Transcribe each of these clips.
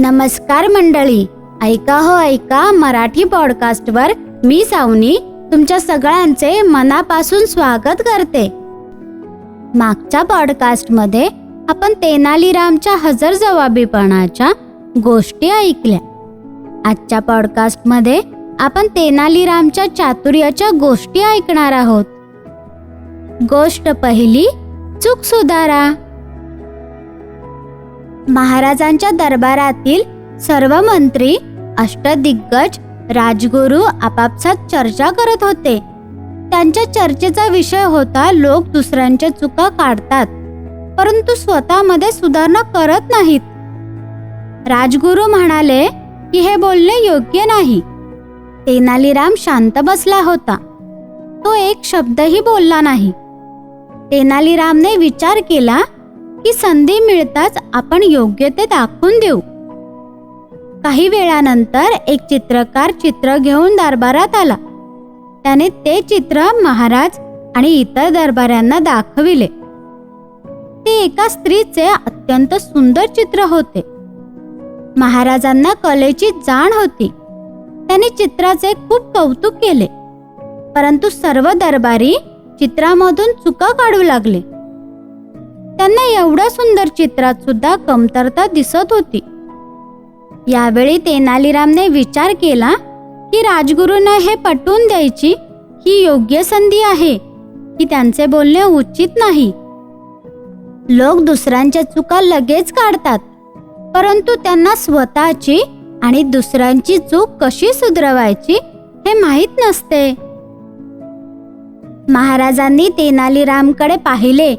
नमस्कार मंडळी. ऐका हो ऐका मराठी पॉडकास्टवर मी सावनी तुमच्या सगळ्यांचे मनापासून स्वागत करते. मागच्या पॉडकास्टमध्ये आपण तेनालीरामच्या हजरजबाबीपणाच्या गोष्टी ऐकल्या. आजच्या पॉडकास्टमध्ये आपण तेनालीरामच्या चातुर्याच्या गोष्टी ऐकणार आहोत. गोष्ट पहिली चूक सुधारा. महाराजांच्या दरबारातील सर्व मंत्री अष्टदिग्गज राजगुरू आपापसात चर्चा करत होते. त्यांच्या चर्चेचा विषय होता लोक दुसऱ्यांच्या चुका काढतात परंतु स्वतःमध्ये सुधारणा करत नाहीत. राजगुरू म्हणाले की हे बोलणे योग्य नाही. तेनालीराम शांत बसला होता. तो एक शब्दही बोलला नाही. तेनालीरामने विचार केला की संधी मिळताच आपण योग्य ते दाखवून देऊ. काही वेळानंतर एक चित्रकार चित्र घेऊन दरबारात आला. त्याने ते चित्र महाराज आणि इतर दरबाऱ्यांना दाखविले. ते एका स्त्रीचे अत्यंत सुंदर चित्र होते. महाराजांना कलेची जाण होती. त्याने चित्राचे खूप कौतुक केले. परंतु सर्व दरबारी चित्रामधून चुका काढू लागले. त्यांना एवढ्या सुंदर चित्रात सुद्धा कमतरता दिसत होती. यावेळी तेनालीरामने विचार केला की राजगुरूंना हे पटवून द्यायची ही योग्य संधी आहे की त्यांचे बोलणे उचित नाही. लोक दुसऱ्यांच्या चुका लगेच काढतात परंतु त्यांना स्वतःची आणि दुसऱ्यांची चूक कशी सुधरवायची हे माहीत नसते. महाराजांनी तेनालीरामकडे पाहिले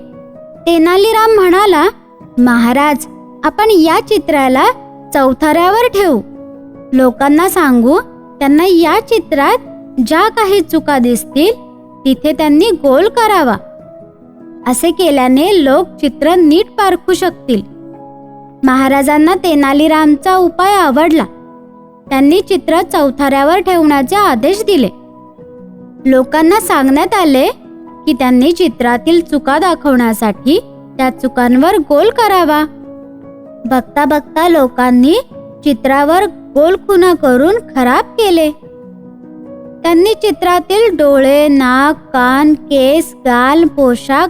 तेनालीराम म्हणाला महाराज आपण या चित्राला चौथऱ्यावर ठेवू. लोकांना सांगू त्यांना या चित्रात ज्या काही चुका दिसतील तिथे त्यांनी गोल करावा. असे केल्याने लोक चित्र नीट पारखू शकतील. महाराजांना तेनालीरामचा उपाय आवडला. त्यांनी चित्र चौथऱ्यावर ठेवण्याचे आदेश दिले. लोकांना सांगण्यात आले की त्यांनी चित्रातील चुका दाखवण्यासाठी त्या चुकांवर गोल करावा. बघता बघता लोकांनी चित्रावर गोल खुना करून खराब केले. त्यांनी चित्रातील डोळे नाक कान केस गाल पोशाख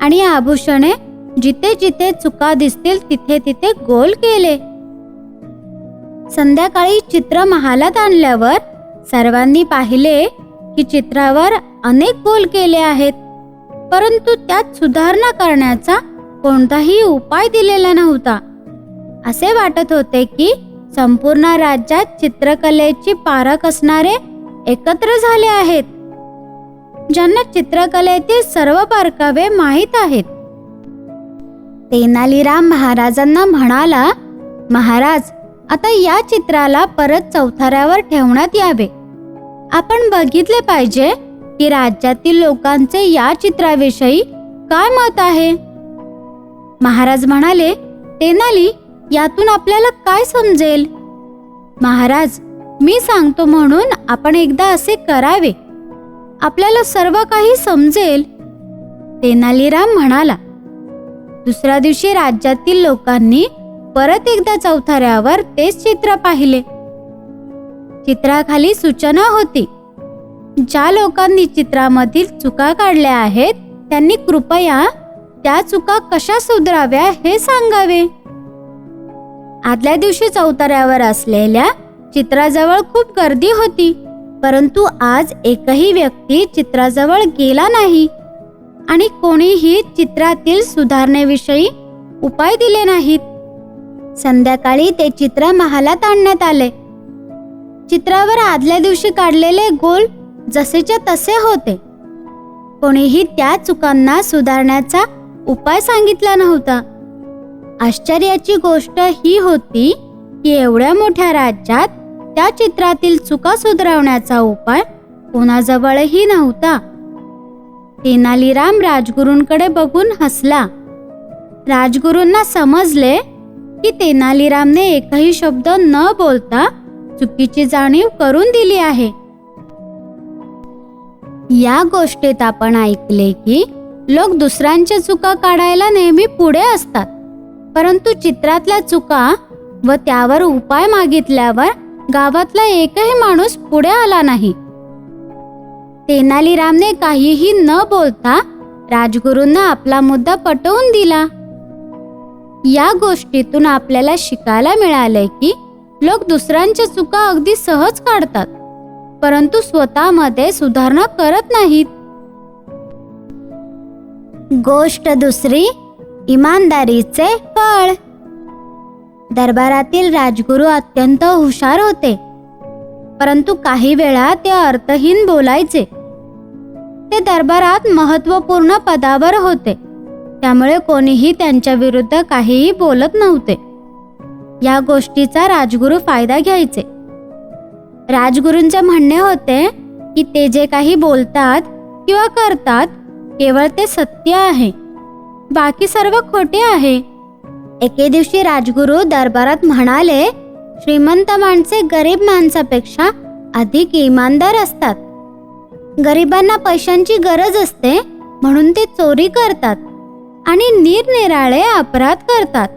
आणि आभूषणे जिथे जिथे चुका दिसतील तिथे तिथे गोल केले. संध्याकाळी चित्र महालात आणल्यावर सर्वांनी पाहिले की चित्रावर अनेक गोल केले आहेत परंतु त्यात सुधारणा करण्याचा कोणताही उपाय दिलेला नव्हता. असे वाटत होते की संपूर्ण राज्यात चित्रकलेची पारख असणारे एकत्र झाले आहेत. ज्यांना चित्रकलेतील सर्व बारकावे माहीत आहेत. तेनालीराम महाराजांना म्हणाला महाराज आता या चित्राला परत चौथाऱ्यावर ठेवण्यात यावे. आपण बघितले पाहिजे की राज्यातील लोकांचे या चित्राविषयी काय मत आहे? महाराज म्हणाले तेनाली यातून आपल्याला काय समजेल? महाराज मी सांगतो म्हणून आपण एकदा असे करावे. आपल्याला सर्व काही समजेल. तेनालीराम म्हणाला दुसऱ्या दिवशी राज्यातील लोकांनी परत एकदा चौथऱ्यावर तेच चित्र पाहिले. चित्राखाली सूचना होती. ज्या लोकांनी चित्रामधील चुका काढल्या आहेत त्यांनी कृपया त्या चुका कशा सुधाराव्या हे सांगावे. आदल्या दिवशी चौतऱ्यावर असलेल्या चित्राजवळ खूप गर्दी होती परंतु आज एकही व्यक्ती चित्राजवळ गेला नाही आणि कोणीही चित्रातील सुधारणेविषयी उपाय दिले नाहीत. संध्याकाळी ते चित्र महालात आणण्यात आले. चित्रावर आदल्या दिवशी काढलेले गोल जसेच्या तसे होते. कोणीही त्या चुकांना सुधारण्याचा उपाय सांगितला नव्हता. आश्चर्याची गोष्ट ही होती की एवढ्या मोठ्या राज्यात त्या चित्रातील चुका सुधारवण्याचा उपाय कोणाजवळही नव्हता. तेनालीराम राजगुरूंकडे बघून हसला. राजगुरूंना समजले की तेनालीरामने एकही शब्द न बोलता चुकीची जाणीव करून दिली आहे. या गोष्टीत आपण ऐकले की लोक दुसऱ्यांच्या चुका काढायला नेहमी पुढे असतात. परंतु चित्रातल्या चुका व त्यावर उपाय मागितल्यावर गावातला एकही माणूस पुढे आला नाही. तेनालीरामने काहीही न बोलता राजगुरूंना आपला मुद्दा पटवून दिला. या गोष्टीतून आपल्याला शिकायला मिळालंय की लोक दुसऱ्यांच्या चुका अगदी सहज काढतात. परंतु स्वतःमध्ये सुधारणा करत नाहीत. गोष्ट दुसरी इमानदारीचे फळ. दरबारातील राजगुरू अत्यंत हुशार होते परंतु काही वेळा ते अर्थहीन बोलायचे. ते दरबारात महत्त्वपूर्ण पदावर होते त्यामुळे कोणीही त्यांच्या विरुद्ध काहीही बोलत नव्हते. या गोष्टीचा राजगुरू फायदा घ्यायचे. राजगुरूंचे म्हणणे होते की ते जे काही बोलतात किंवा करतात केवळ ते सत्य आहे. बाकी सर्व खोटे आहे. एके दिवशी राजगुरू दरबारात म्हणाले श्रीमंत माणसे गरीब माणसापेक्षा अधिक इमानदार असतात. गरिबांना पैशांची गरज असते म्हणून ते चोरी करतात आणि निरनिराळे अपराध करतात.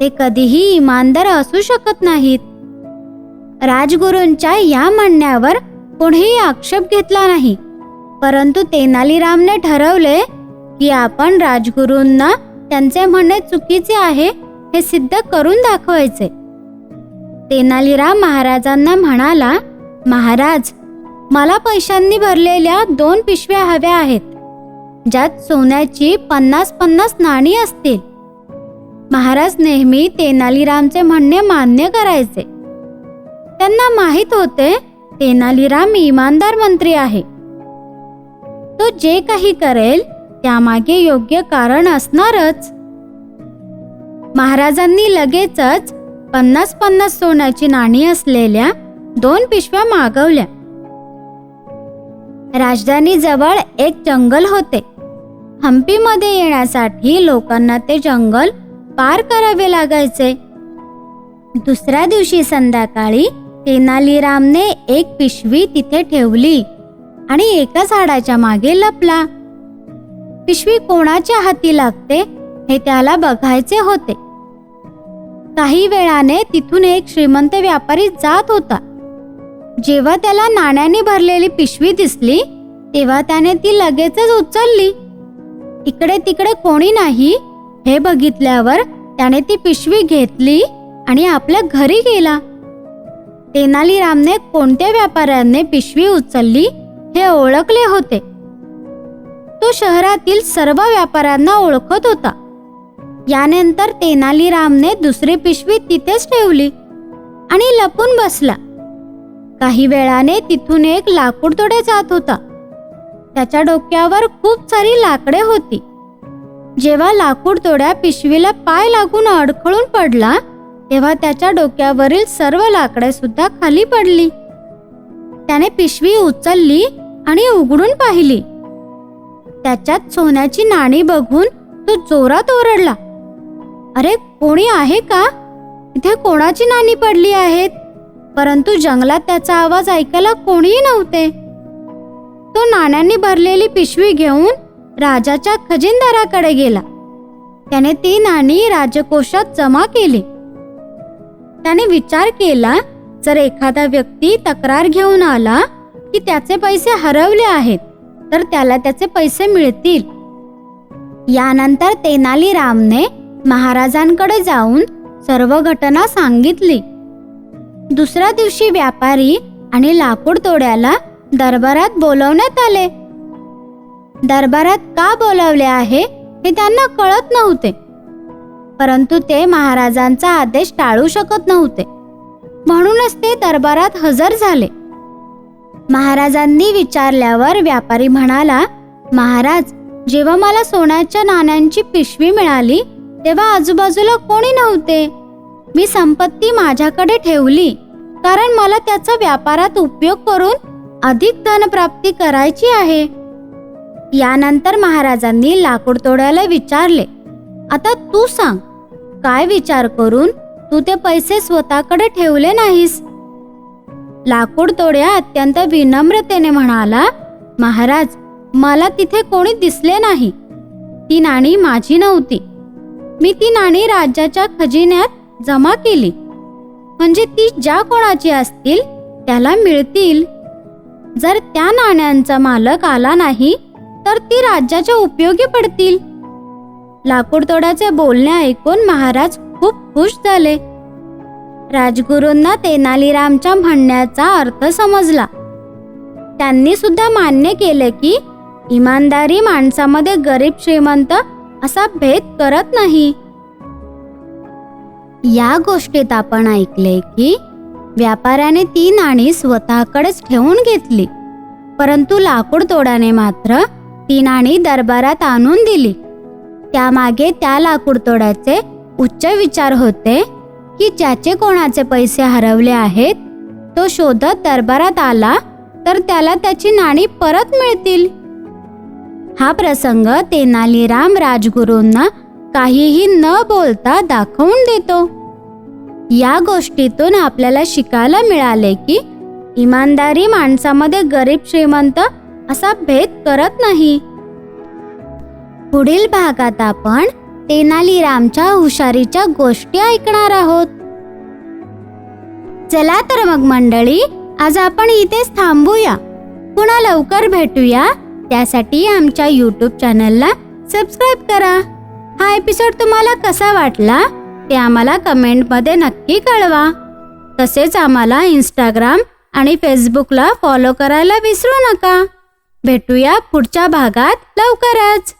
ते कधीही इमानदार असू शकत नाहीत. राजगुरूंच्या या म्हणण्यावर कोणीही आक्षेप घेतला नाही. परंतु तेनालीरामने ठरवले की आपण राजगुरूंना त्यांचे म्हणणे चुकीचे आहे हे सिद्ध करून दाखवायचे. तेनालीराम महाराजांना म्हणाला महाराज मला पैशांनी भरलेल्या दोन पिशव्या हव्या आहेत ज्यात सोन्याची पन्नास पन्नास नाणी असतील. महाराज नेहमी तेनालीरामचे म्हणणे मान्य करायचे. त्यांना माहीत होते तेनालीराम इमानदार मंत्री आहे. तो जे काही करेल त्यामागे योग्य कारण असणारच. महाराजांनी लगेचच पन्नास पन्नास सोन्याची नाणी असलेल्या दोन पिशव्या मागवल्या. राजधानी जवळ एक जंगल होते. हम्पीमध्ये येण्यासाठी लोकांना ते जंगल पार करावे लागायचे. दुसऱ्या दिवशी संध्याकाळी तेनालीरामने एक पिशवी तिथे ठेवली आणि एका झाडाच्या मागे लपला. पिशवी कोणाच्या हाती लागते हे त्याला बघायचे होते. काही वेळाने तिथून एक श्रीमंत व्यापारी जात होता. जेव्हा त्याला नाण्याने भरलेली पिशवी दिसली तेव्हा त्याने ती लगेचच उचलली. इकडे तिकडे कोणी नाही हे बघितल्यावर त्याने ती पिशवी घेतली आणि आपल्या घरी गेला. तेनालीरामने कोणत्या व्यापाऱ्याने पिशवी उचलली हे ओळखले होते. तो शहरातील सर्व व्यापाऱ्यांना ओळखत होता. यानंतर तेनालीरामने दुसरी पिशवी तिथेच ठेवली आणि लपून बसला. काही वेळाने तिथून एक लाकूड तोडे जात होता. त्याच्या डोक्यावर खूप सारी लाकडे होती. जेव्हा लाकूड तोड्या पिशवीला पाय लागून अडखळून पडला तेव्हा त्याच्या डोक्यावरील सर्व लाकडे सुद्धा खाली पडली. त्याने पिशवी उचलली आणि उघडून पाहिली. त्याच्यात सोन्याची नाणी बघून तो जोरात ओरडला. अरे कोणी आहे का? इथे कोणाची नाणी पडली आहेत? परंतु जंगलात त्याचा आवाज ऐकायला कोणीही नव्हते. तो नाण्यांनी भरलेली पिशवी घेऊन राजाच्या खजिनदाराकडे गेला. त्याने ती नाणी राजकोषात जमा केली. त्याने विचार केला जर एखादा व्यक्ती तक्रार घेऊन आला की त्याचे पैसे हरवले आहेत तर त्याला त्याचे पैसे मिळतील. यानंतर तेनालीरामने महाराजांकडे जाऊन सर्व घटना सांगितली. दुसऱ्या दिवशी व्यापारी आणि लाकूड तोड्याला दरबारात बोलवण्यात आले. दरबारात का बोलावले आहे हे त्यांना कळत नव्हते. परंतु ते महाराजांचा आदेश टाळू शकत नव्हते. म्हणूनच ते दरबारात हजर झाले. महाराजांनी विचारल्यावर व्यापारी म्हणाला महाराज जेव्हा मला सोन्याच्या नाण्यांची पिशवी मिळाली तेव्हा आजूबाजूला कोणी नव्हते. मी संपत्ती माझ्याकडे ठेवली कारण मला त्याचा व्यापारात उपयोग करून अधिक धनप्राप्ती करायची आहे. यानंतर महाराजांनी लाकूड तोड्याला विचारले आता तू सांग काय विचार करून तू ते पैसे स्वतःकडे ठेवले नाहीस? लाकूड तोड्या अत्यंत विनम्रतेने म्हणाला महाराज मला तिथे कोणी दिसले नाही. ती नाणी माझी नव्हती. मी ती नाणी राज्याच्या खजिन्यात जमा केली. म्हणजे ती ज्या कोणाची असतील त्याला मिळतील. जर त्या नाण्यांचा मालक आला नाही तर ती राज्याच्या उपयोगी पडतील. लाकूडतोडाचे बोलणे ऐकून महाराज खूप खुश झाले. राजगुरूंना तेनालीरामच्या म्हणण्याचा अर्थ समजला. त्यांनी सुद्धा मान्य केले की इमानदारी माणसामध्ये गरीब श्रीमंत असा भेद करत नाही. या गोष्टीत आपण ऐकले की व्यापाऱ्याने ती नाणी स्वतःकडेच ठेवून घेतली परंतु लाकूड तोडाने मात्र ती नाणी दरबारात आणून दिली. त्यामागे त्या लाकूडतोड्याचे उच्च विचार होते की ज्याचे कोणाचे पैसे हरवले आहेत तो शोधत दरबारात आला तर त्याला त्याची नाणी परत मिळतील. हा प्रसंग तेनालीराम राजगुरूंना काहीही न बोलता दाखवून देतो. या गोष्टीतून आपल्याला शिकायला मिळाले की इमानदारी माणसामध्ये गरीब श्रीमंत असा भेद करत नाही. पुढील भागात आपण तेनालीरामच्या हुशारीच्या गोष्टी ऐकणार आहोत. चला तर मग मंडळी आज आपण इथेच थांबूया. पुन्हा लवकर भेटूया. त्यासाठी आमच्या यूट्यूब चॅनलला सबस्क्राईब करा. हा एपिसोड तुम्हाला कसा वाटला ते आम्हाला कमेंटमध्ये नक्की कळवा. तसेच आम्हाला इंस्टाग्राम आणि फेसबुकला फॉलो करायला विसरू नका. भेटूया पुढच्या भागात लवकरच.